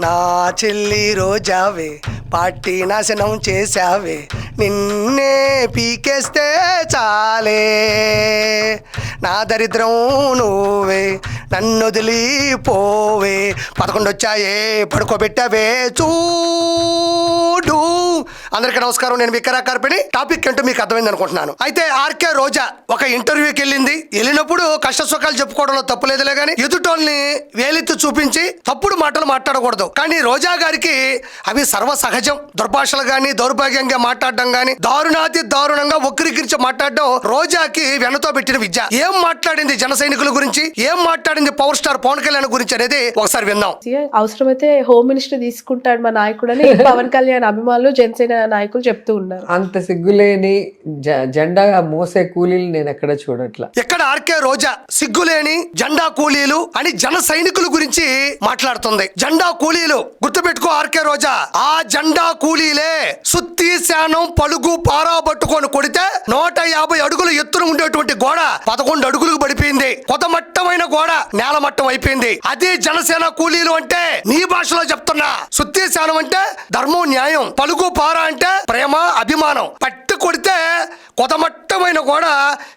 నా చెల్లి రోజావే పార్టీ నాశనం చేశావే. నిన్నే పీకేస్తే చాలే. నా దరిద్రం నువ్వే నన్ను వదిలిపోవే. పదకొండు వచ్చాయే పడుకోబెట్టావే చూడు. అందరికీ నమస్కారం నేను వికరా కార్పిణి. టాపిక్ అంటూ మీకు అర్థమైంది అనుకుంటున్నాను. అయితే ఆర్కే రోజా ఒక ఇంటర్వ్యూకి వెళ్ళింది. వెళ్ళినప్పుడు కష్ట సుఖాలు చెప్పుకోవడంలో తప్పులేదులే కానీ ఎదుటోల్ని వేలెత్తి చూపించి తప్పుడు మాటలు మాట్లాడకూడదు. కానీ రోజా గారికి అవి సర్వ సహజం దుర్భాషలు కానీ దౌర్భాగ్యంగా మాట్లాడడం గాని దారుణాతి దారుణంగా వక్రీకరించి మాట్లాడడం రోజాకి వెనతో పెట్టిన విద్య. ఏం మాట్లాడింది జన సైనికుల గురించి? ఏం మాట్లాడింది పవర్ స్టార్ పవన్ కళ్యాణ్ గురించి అనేది ఒకసారి విందాం. అవసరమైతే హోమ్ మినిస్టర్ తీసుకుంటాడు మా నాయకుడు అని పవన్ కళ్యాణ్ అభిమానులు జనసేన నాయకులు చెప్తూ ఉన్నారు. అంత సిగ్గులేని జ- జెండా మోసే కూలీలు నేను ఎక్కడ చూడట్లా? ఇక్కడ ఆర్కే రోజా సిగ్గులేని జెండా కూలీలు అని జన సైనికుల గురించి మాట్లాడుతుంది. జెండా కూలీలు గుర్తుపెట్టుకో ఆర్కే రోజా ఆ జెండా కూలీలే సుత్తి శానం పలుగు పారా పట్టుకొని కొడితే నూట యాభై అడుగుల ఎత్తున ఉండేటువంటి గోడ పదకొండు అడుగులకు పడిపోయింది. కొతమట్టమైన గోడ నేలమట్టం అయిపోయింది. అదే జనసేన కూలీలు అంటే నీ భాషలో చెప్తున్నా. సుత్తి శానం అంటే ధర్మం న్యాయం పలుగు పారా అంటే ప్రేమ అభిమానం. పట్టు కొడితే కొతమట్టమైన కూడా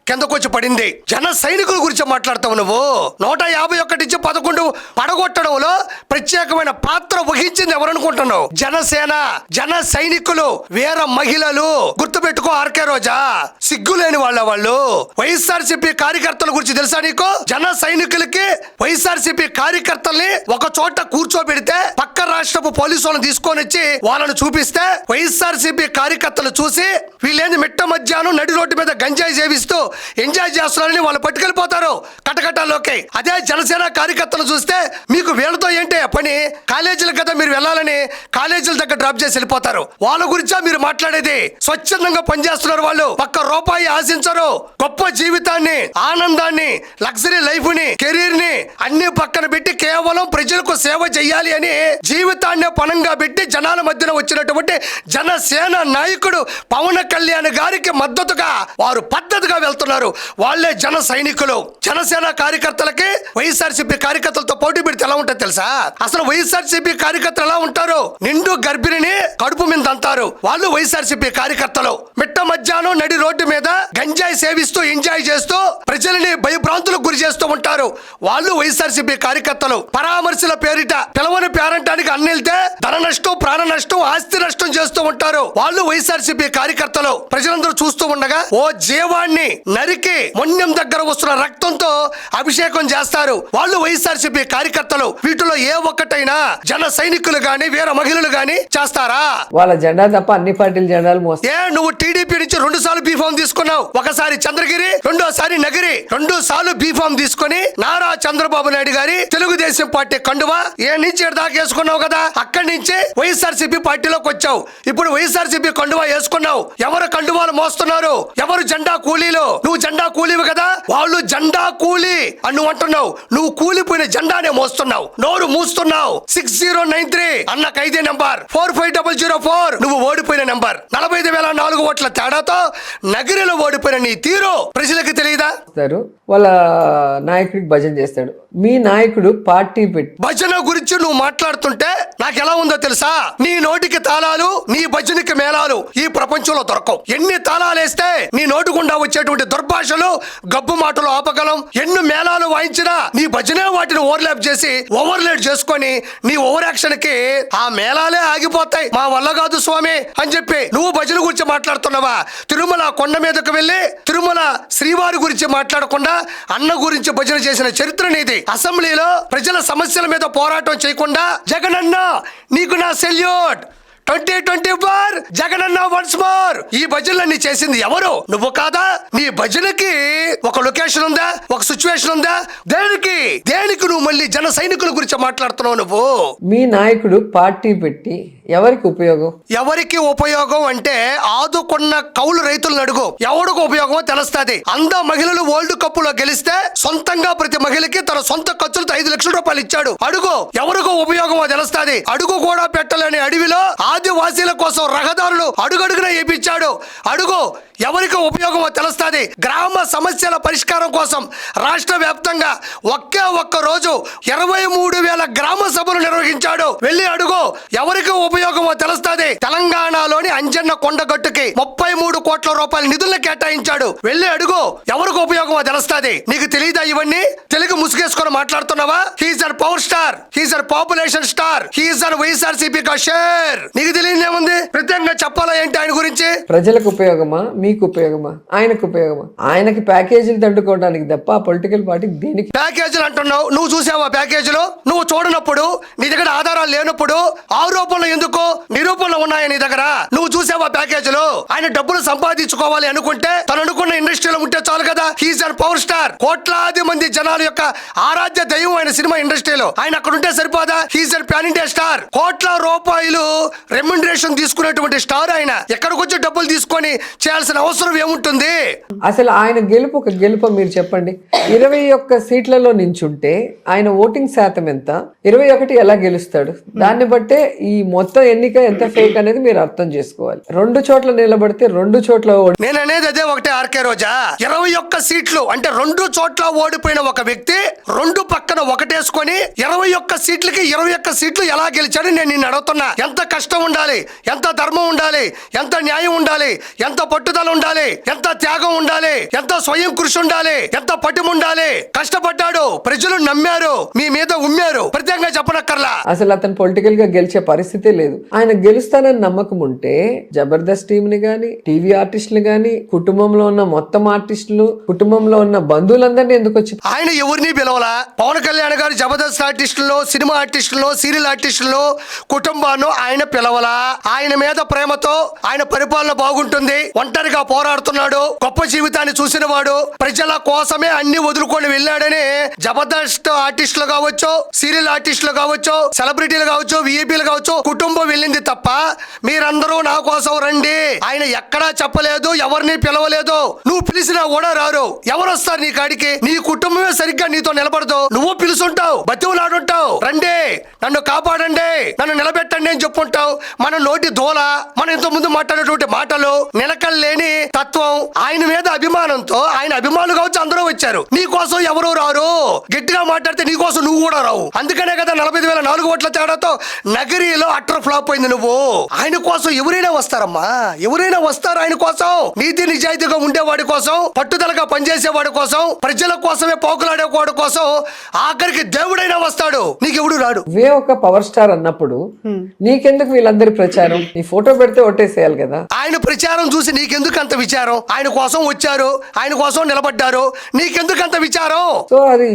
కిందకొచ్చి పడింది. జన సైనికుల గురించి మాట్లాడతావు నువ్వు. నూట యాభై ఒకటి నుంచి పదకొండు పడగొట్టడంలో ప్రత్యేకమైన పాత్ర వహించింది ఎవరనుకుంటున్నావు? జనసేన జన సైనికులు వీర మహిళలు. గుర్తుపెట్టుకో ఆర్కే రోజా. సిగ్గులేని వాళ్ళ వాళ్ళు. వైఎస్ఆర్సీపీ కార్యకర్తల గురించి తెలుసా నీకు? జన సైనికులకి వైఎస్ఆర్సీపీ కార్యకర్తల్ని ఒక చోట కూర్చోబెడితే పక్క రాష్ట్రపు పోలీసు వాళ్ళని తీసుకొని వచ్చి వాళ్ళని చూపిస్తే వైఎస్ఆర్సీపీ కార్యకర్తలు చూసి వీళ్ళేంది మిట్ట మధ్యాహ్నం నడి రోడ్డు మీద గంజాయి సేవిస్తూ ఎంజాయ్ చేస్తున్నారని వాళ్ళు పట్టుకెళ్ళిపోతారు. కటకటాల్లోకి. అదే జనసేన కార్యకర్తలు చూస్తే మీకు వీళ్ళతో ఏంటి పని? కాలేజీల కదా మీరు వెళ్ళాలని కాలేజీల దగ్గర డ్రాప్ చేసి వెళ్ళిపోతారు. వాళ్ళ గురించా మీరు మాట్లాడేది. స్వచ్ఛందంగా పనిచేస్తున్నారు వాళ్ళు. ఒక్క రూపాయి ఆశించరు. గొప్ప జీవితాన్ని ఆనందాన్ని లగ్జరీ లైఫ్ని కెరీర్ని అన్ని పక్కన పెట్టి కేవలం ప్రజలకు సేవ చేయాలి అని జీవితాన్ని పణంగా పెట్టి జనాల మధ్యన వచ్చినటువంటి జనసేన నాయకుడు పవన్ కళ్యాణ్ గారికి మద్దతుగా వారు పద్ధతిగా వెళ్తున్నారు. వాళ్ళే జన సైనికులు జనసేన కార్యకర్తలకి వైఎస్ఆర్సీపీ కార్యకర్తలతో పోటీ పెడితే ఎలా ఉంటుంది తెలుసా? అసలు వైఎస్ఆర్సీపీ కార్యకర్తలు ఎలా ఉంటారు? నిండు గర్భిణిని కడుపు మీద అంటారు వాళ్ళు వైఎస్ఆర్సీపీ కార్యకర్తలు. మిట్ట మధ్యాహ్నం నడి రోడ్డు మీద గంజాయి సేవిస్తూ ఎంజాయ్ చేస్తూ ప్రజల్ని భయభ్రాంతులకు గురి చేస్తూ ఉంటారు. వాళ్ళు వైఎస్ఆర్సీపీ కార్యకర్తలు. పరామర్శల పేరిట పిలవని పేరంటానికి అన్నెళ్తే ధన నష్టం ప్రాణ నష్టం ఆస్తి నష్టం చేస్తూ ఉంటారు. వాళ్ళు వైఎస్ఆర్సీపీ కార్యకర్తలు. ప్రజలందరూ చూస్తూ ఉండగా ఓ జీవాన్ని నరికి మొన్యం దగ్గర వస్తున్న రక్తంతో అభిషేకం చేస్తారు. వాళ్ళు వైఎస్ఆర్సీపీ కార్యకర్తలు. వీటిలో ఏ ఒక్కటైనా జన సైనికులు గాని వీర మహిళలు గాని చేస్తారా? వాళ్ళ జెండా తప్ప అన్ని పార్టీల జెండాలు ఏ నువ్వు టీడీపీ నుంచి రెండు సార్లు బీఫామ్ తీసుకున్నావు. ఒకసారి చంద్రగిరి రెండోసారి నగిరి. రెండు సార్లు బీఫామ్ తీసుకొని నారా చంద్రబాబు నాయుడు గారి తెలుగుదేశం పార్టీ కండువా ఏ నుంచి ఈడ దాకా వేసుకున్నావు కదా? అక్కడి నుంచి వైఎస్ఆర్సీపీ పార్టీలోకి వచ్చావు. ఇప్పుడు వైఎస్ఆర్సీపీ కండువా వేసుకున్నావు. ఎవరు కండువాలు మోస్తున్నారు? ఎవరు జెండా కూలీలు? నువ్వు జెండా కూలీవి కదా? వాళ్ళు జెండా కూలీ అని నువ్వు అంటున్నావు. నువ్వు కూలిపోయిన జెండానే మోస్తున్నావు. నోరు మూస్తున్నావు. సిక్స్ జీరో నైన్ త్రీ అన్న ఖైదీ number. Four five double zero four. నువ్వు ఓడిపోయిన నెంబర్. నలభై ఐదు వేల నాలుగు ఓట్ల తేడాతో నగిరిలో ఓడిపోయిన నీ తీరు ప్రజలకు తెలియదా? వాళ్ళ నాయకుడికి భజన చేస్తాడు. మీ నాయకుడు పార్టీ పెట్టి భజన గురించి నువ్వు మాట్లాడుతుంటే నాకు ఎలా ఉందో తెలుసా? నీ నోటికి తాళాలు నీ భజనకి మేళాలు ఈ ప్రపంచంలో దొరకవు. ఎన్ని తాళాలు వేస్తే నీ నోటి గుండా వచ్చేటువంటి దుర్భాషలు గబ్బు మాటలు ఆపగలం ఎన్ని మేళాలు వాయించినా నీ భజనే వాటిని ఓవర్లాప్ చేసి ఓవర్లేట్ చేసుకొని నీ ఓవర్ యాక్షన్కి ఆ మేళాలే ఆగిపోతాయి. మా వల్ల కాదు స్వామి అని చెప్పి నువ్వు భజన గురించి మాట్లాడుతున్నావా? తిరుమల కొండ మీదకు వెళ్ళి తిరుమల శ్రీవారి గురించి మాట్లాడకుండా అన్న గురించి భజన చేసిన చరిత్ర నీది. అసెంబ్లీలో ప్రజల సమస్యల మీద పోరాటం చేయకుండా జగనన్న నీకు నా salute. Twenty twenty four Jaganna once more. ఈ భజనలన్నీ చేసింది ఎవరు? నువ్వు కాదా? నీ భజనకి ఒక లొకేషన్ ఉందా? ఒక సిచ్యువేషన్ ఉందా? దేనికి? దేనికి నువ్వు మళ్ళీ జన సైనికుల గురించి మాట్లాడుతున్నావు నువ్వు? మీ నాయకుడు పార్టీ పెట్టి ఎవరికి ఉపయోగం? ఎవరికి ఉపయోగం అంటే ఆదుకున్న కౌలు రైతులను అడుగు. ఎవరికి ఉపయోగమో తెలుస్తుంది. అంద మహిళలు వరల్డ్ కప్లో గెలిస్తే సొంతంగా ప్రతి మహిళకి తన సొంత ఖర్చులతో ఐదు లక్షల రూపాయలు ఇచ్చాడు. అడుగు. ఎవరికి ఉపయోగమో తెలుస్తుంది. అడుగు కూడా పెట్టలేని అడవిలో ఆదివాసీల కోసం రహదారులు అడుగడుగున వేయించాడు అడుగు ఎవరికి ఉపయోగమో తెలుస్తుంది. గ్రామ సమస్యల పరిష్కారం కోసం రాష్ట్ర వ్యాప్తంగా ఒకే ఒక్క రోజు ఇరవై మూడు వేల గ్రామ సభలు నిర్వహించాడు. వెళ్ళి అడుగు ఎవరికి ఉపయోగమో తెలుస్తుంది. తెలంగాణలోని అంజన్న కొండగట్టుకి ముప్పై మూడు కోట్ల రూపాయల నిధులను కేటాయించాడు. వెళ్ళి అడుగు ఎవరికి ఉపయోగమో తెలుస్తుంది. నీకు తెలియదా ఇవన్నీ? తెలుగు ముసుగేసుకొని మాట్లాడుతున్నావా? He's our power star he's our population star he's our YSRCP కా షేర్ నీకు తెలియదేముంది ప్రత్యేకంగా చెప్పాలా ఏంటి ఆయన గురించి? ప్రజలకు ఉపయోగమా? మీకు ఉపయోగమా ఆయనకు ఉపయోగమా ఆయనకి ప్యాకేజీలు తట్టుకోవడానికి తప్ప పొలిటికల్ పార్టీ దేనికి ప్యాకేజీలు అంటున్నావు? నువ్వు చూసావా ప్యాకేజీలు? నువ్వు చూడనప్పుడు నీ దగ్గర ఆధారాలు లేనప్పుడు ఆరోపణలు ఎందుకు? నిరూపణలు ఉన్నాయా నీ దగ్గర? నువ్వు చూసావా ప్యాకేజీలు? ఆయన డబ్బులు సంపాదించుకోవాలి అనుకుంటే తను అనుకున్న ఇండస్ట్రీలో ఉంటే చాలు కదా. హీస్ అండ్ పవర్ స్టార్ కోట్లాది మంది జనాల యొక్క ఆరాధ్య దైవం ఆయన సినిమా ఇండస్ట్రీలో. ఆయన అక్కడ ఉంటే సరిపోదా? He's and pan India star కోట్ల రూపాయలు రెమ్యునరేషన్ తీసుకునేటువంటి స్టార్ ఆయన. ఎక్కడికొచ్చి డబ్బులు తీసుకొని చేయాల్సిన అవసరం ఏముంటుంది? అసలు ఆయన గెలుపు ఒక గెలుపు మీరు చెప్పండి. ఇరవై ఒక్క సీట్లలో నించుంటే ఆయన ఓటింగ్ శాతం ఎంత? ఇరవై ఒకటి ఎలా గెలుస్తాడు? దాన్ని బట్టే ఈ మొత్తం ఎన్నిక ఎంత ఫేక్ అనేది మీరు అర్థం చేసుకోవాలి. రెండు చోట్ల నిలబడితే రెండు చోట్ల ఓడి నేను అనేది అదే ఒకటే ఆర్కే రోజా. ఇరవై ఒక్క సీట్లు అంటే రెండు చోట్ల ఓడిపోయిన ఒక వ్యక్తి రెండు పక్కన ఒకటేసుకొని ఇరవై ఒక్క సీట్లకి ఇరవై ఒక్క సీట్లు ఎలా గెలిచాడు నేను నిన్ను అడుగుతున్నా. ఎంత కష్టం ఉండాలి? ఎంత ధర్మం ఉండాలి? ఎంత న్యాయం ఉండాలి? ఎంత పట్టుదల ఉండాలి. ఎంత త్యాగం ఉండాలి? ఎంత స్వయం కృషి ఉండాలి? ఎంత పట్టుము ఉండాలి? కష్టపడ్డాడు. ప్రజలు నమ్మారు. మీ మీద ఉమ్మారు. ప్రత్యేకంగా చెప్పనక్కర్లా. అసలు అతను పొలిటికల్గా గెలిచే పరిస్థితే లేదు. ఆయన గెలుస్తానని నమ్మకం ఉంటే జబర్దస్త్ టీం ని గాని టీవీ ఆర్టిస్టులు గాని కుటుంబంలో ఉన్న మొత్తం ఆర్టిస్టులు కుటుంబంలో ఉన్న బంధువులందరినీ ఎందుకు వచ్చి ఆయన ఎవరిని పిలవలా? పవన్ కళ్యాణ్ గారు జబర్దస్త్ ఆర్టిస్టులు సినిమా ఆర్టిస్టులు సీరియల్ ఆర్టిస్టులు కుటుంబాన్ని ఆయన పిలవలా? ఆయన మీద ప్రేమతో ఆయన పరిపాలన బాగుంటుంది. ఒంటరిగా పోరాడుతున్నాడు గొప్ప జీవితాన్ని చూసిన వాడు ప్రజల కోసమే అన్ని వదులుకొని వెళ్ళాడని జబర్దస్త్ ఆర్టిస్టులు కావచ్చు సీరియల్ ఆర్టిస్టులు కావచ్చు సెలబ్రిటీలు కావచ్చు విఐపీలు కావచ్చు కుటుంబం వెళ్ళింది తప్ప మీరందరూ నా కోసం రండి. ఆయన ఎక్కడా చెప్పలేదు ఎవరిని పిలవలేదు. నువ్వు పిలిచినా కూడా రారు. ఎవరు వస్తారు నీ కాడికి? నీ కుటుంబమే సరిగ్గా నీతో నిలబడదు. నువ్వు పిలుచుంటావు బతివులాడుంటావు. రండి నన్ను కాపాడండి నన్ను నిలబెట్టండి అని చెప్పుంటావు. మన నోటి దోల మనం ఇంత ముందు మాట్లాడేటువంటి మాటలు నిలకలు లేని తత్వం ఆయన మీద అభిమానంతో ఆయన అభిమానులు కావచ్చు అందరూ వచ్చారు. నీ కోసం ఎవరు రారు? గట్టిగా మాట్లాడితే నీ కోసం నువ్వు కూడా రావు. అందుకనే కదా నలభై వేల నాలుగు ఓట్ల తేడాతో నగరిలో అట్టర్ ఫ్లాప్ అయింది నువ్వు. ఆయన కోసం ఎవరైనా వస్తారమ్మా? ఎవరైనా వస్తారు ఆయన కోసం? నీతి నిజాయితీగా ఉండేవాడి కోసం పట్టుదలగా పనిచేసేవాడి కోసం ప్రజల కోసమే పోకులాడేవాడి కోసం ఆఖరికి దేవుడైనా వస్తాడు. నీకెవడు రాడు? వే ఒక పవర్ స్టార్ అన్నప్పుడు నీకెందుకు వీళ్ళందరి ప్రచారం? నీ ఫోటో పెడితే ఒట్టేసేయాలి కదా. ఆయన ప్రచారం చూసి నీకెందుకు అంత విచారం? ఆయన కోసం వచ్చారు ఆయన కోసం నిలబడ్డారు. నీకెందుకు అంత విచారం? సో అది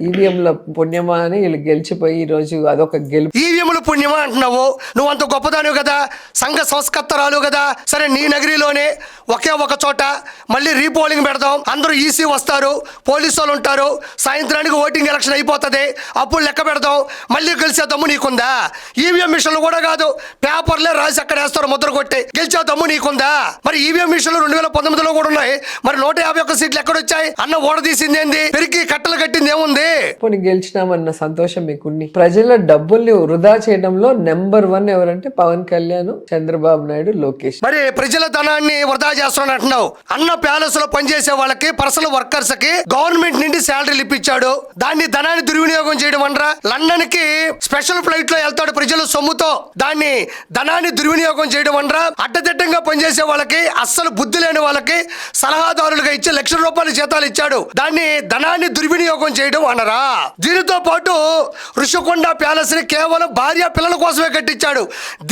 ఈవీఎంల పుణ్యమా అని వీళ్ళు గెలిచిపోయి ఈ రోజు అదొక గెలుపు. ఈవీఎంలు పుణ్యమా అంటున్నావు? నువ్వు అంత గొప్పదానివి కదా. సంఘ సంస్కర్తరాలు కదా. సరే నీ నగరిలోనే ఒకే ఒక చోట మళ్ళీ రీపోలింగ్ పెడదాం. అందరూ ఈసీ వస్తారు పోలీసు వాళ్ళు ఉంటారు. సాయంత్రానికి ఓటింగ్ ఎలక్షన్ అయిపోతుంది. అప్పుడు లెక్క పెడదాం. మళ్ళీ గెలిచే దమ్ము నీకుందా? ఈవీఎం మిషన్లు కూడా కాదు. పేపర్లే రాసి అక్కడ వేస్తారు ముద్ర కొట్టి. గెలిచే దమ్ము నీకుందా? మరి ఈవీఎం మిషన్లు రెండు వేల పంతొమ్మిదిలో కూడా ఉన్నాయి. మరి నూట యాభై ఒక్క సీట్లు ఎక్కడొచ్చాయి? అన్న ఓడ తీసింది ఏంది? పెరిగి కట్టలు కట్టింది ఏముంది? పోనీ గెలిచినామన్న సంతోషం మీకుంది ప్రజల డబ్బుల్ని వృధా చేయడంలో నెంబర్ వన్ ఎవరంటే పవన్ కళ్యాణ్ చంద్రబాబు నాయుడు లోకేష్. మరి ప్రజల ధనాన్ని వృధా చేస్తున్నాను అంటున్నావు. అన్న ప్యాలెస్లో పనిచేసే వాళ్ళకి పర్సనల్ వర్కర్స్కి గవర్నమెంట్ నుండి శాలరీలు ఇప్పించాడు. దాన్ని ధనాన్ని దుర్వినియోగం చేయడం అనరా? లండన్కి స్పెషల్ ఫ్లైట్లో వెళ్తాడు ప్రజల సొమ్ముతో. దాన్ని ధనాన్ని దుర్వినియోగం చేయడం అనరా? అడ్డదిడ్డంగా పనిచేసే వాళ్ళకి అస్సలు బుద్ధి లేని వాళ్ళకి సలహాదారులుగా ఇచ్చి లక్ష రూపాయలు జీతాలు ఇచ్చాడు. దాన్ని ధనాన్ని దుర్వినియోగం చేయడం అనరా. దీనితో పాటు ఋషికొండ ప్యాలెస్ని కేవలం భార్య పిల్లల కోసమే కట్టించాడు.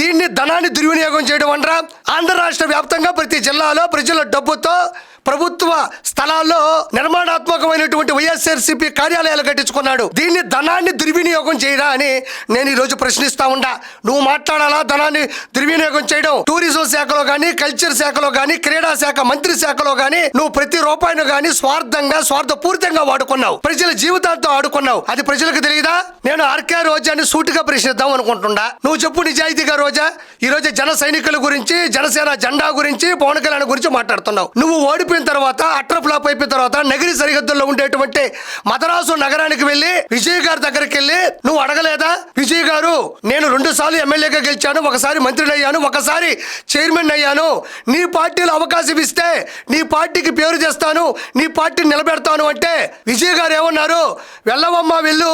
దీన్ని ధనాన్ని దుర్వినియోగం చేయడం అనరా. ఆంధ్ర రాష్ట్ర వ్యాప్తంగా ప్రతి జిల్లాలో ప్రజల డబ్బుతో ప్రభుత్వ స్థలాల్లో నిర్మాణాత్మకమైనటువంటి వైఎస్ఆర్సీపీ కార్యాలయాలు కట్టించుకున్నాడు. దీన్ని ధనాన్ని దుర్వినియోగం చేయరా అని నేను ఈరోజు ప్రశ్నిస్తా ఉండా. నువ్వు మాట్లాడాలా? ధనాన్ని దుర్వినియోగం చేయడం. టూరిజం శాఖలో కానీ కల్చర్ శాఖలో కానీ క్రీడా శాఖ మంత్రి శాఖలో కానీ నువ్వు ప్రతి రూపాయిని కానీ స్వార్థంగా స్వార్థపూరితంగా వాడుకున్నావు. ప్రజల జీవితాలతో ఆడుకున్నావు. అది ప్రజలకు తెలియదా? నేను ఆర్కే రోజాని సూటిగా ప్రశ్నిద్దాం అనుకుంటున్నా నువ్వు చెప్పు నిజాయితీగా రోజా. ఈ రోజు జన సైనికుల గురించి జనసేన జెండా గురించి పవన్ కళ్యాణ్ గురించి మాట్లాడుతున్నావు. నువ్వు ఓడి అయిపోయిన తర్వాత అట్ర ఫ్లాప్ అయిపోయిన తర్వాత నగిరి సరిహద్దుల్లో ఉండేటువంటి మదరాసు నగరానికి వెళ్ళి విజయ్ గారి దగ్గరికి వెళ్ళి నువ్వు అడగలేదా? విజయ్ గారు నేను రెండు సార్లు ఎమ్మెల్యేగా గెలిచాను ఒకసారి మంత్రిని అయ్యాను ఒకసారి చైర్మన్ అయ్యాను. నీ పార్టీలో అవకాశం ఇస్తే నీ పార్టీకి పేరు చేస్తాను నీ పార్టీని నిలబెడతాను అంటే విజయ్ గారు ఏమన్నారు? వెళ్ళవమ్మా వెళ్ళు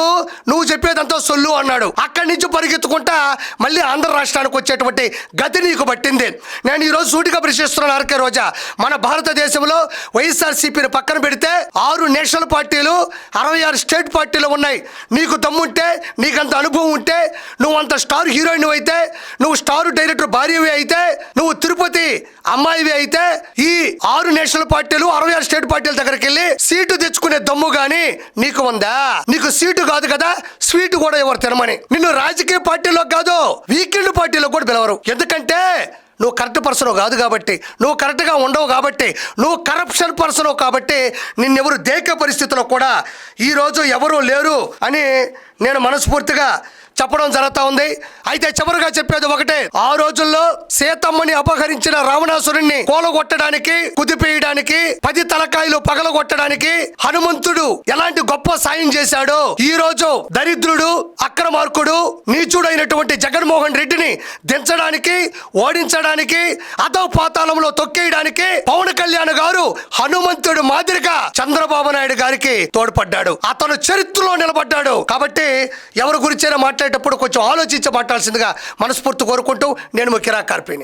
నువ్వు చెప్పేదంతా సొల్లు అన్నాడు. అక్కడి నుంచి పరిగెత్తుకుంటా మళ్ళీ ఆంధ్ర రాష్ట్రానికి వచ్చేటువంటి గతి నీకు పట్టింది. నేను ఈరోజు సూటిగా ప్రశ్నిస్తున్నాను ఆర్కే రోజా. మన భారతదేశం రాష్ట్రంలో వైఎస్ఆర్సీపీని పక్కన పెడితే ఆరు నేషనల్ పార్టీలు అరవై ఆరు స్టేట్ పార్టీలు ఉన్నాయి. నీకు దమ్ముంటే నీకంత అనుభవం ఉంటే నువ్వు అంత స్టార్ హీరోయిన్ అయితే నువ్వు స్టార్ డైరెక్టర్ భార్యవి అయితే నువ్వు తిరుపతి అమ్మాయివి అయితే ఈ ఆరు నేషనల్ పార్టీలు అరవై ఆరు స్టేట్ పార్టీల దగ్గరికి వెళ్ళి సీటు తెచ్చుకునే దమ్ము గాని నీకు ఉందా? నీకు సీటు కాదు కదా స్వీట్ కూడా ఎవరు తినమని. నిన్ను రాజకీయ పార్టీలో కాదు వీకెండ్ పార్టీలో కూడా పిలవరు. ఎందుకంటే నువ్వు కరెక్ట్ పర్సన్ కాదు కాబట్టి నువ్వు కరెక్ట్గా ఉండవు కాబట్టి నువ్వు కరప్షన్ పర్సన్ కాబట్టి నిన్నెవరు దేక పరిస్థితిలో కూడా ఈరోజు ఎవరూ లేరు అని నేను మనస్ఫూర్తిగా చెప్పడం జరుగుతూ ఉంది. అయితే చివరిగా చెప్పేది ఒకటే. ఆ రోజుల్లో సీతమ్మని అపహరించిన రావణాసురుణ్ణి కోలగొట్టడానికి కుదిపేయడానికి పది తలకాయలు పగలగొట్టడానికి హనుమంతుడు ఎలాంటి గొప్ప సాయం చేశాడో ఈ రోజు దరిద్రుడు అక్రమార్కుడు నీచుడైనటువంటి జగన్మోహన్ రెడ్డిని దించడానికి ఓడించడానికి అదో పాతాళంలో తొక్కేయడానికి పవన్ కళ్యాణ్ గారు హనుమంతుడు మాదిరిగా చంద్రబాబు నాయుడు గారికి తోడ్పడ్డాడు. అతను చరిత్రలో నిలబడ్డాడు. కాబట్టి ఎవరి గురించైనా మాట్లాడేటప్పుడు కొంచెం ఆలోచించి మాట్లాడాల్సిందిగా మనస్ఫూర్తి కోరుకుంటూ నేను కిరా కార్పీని.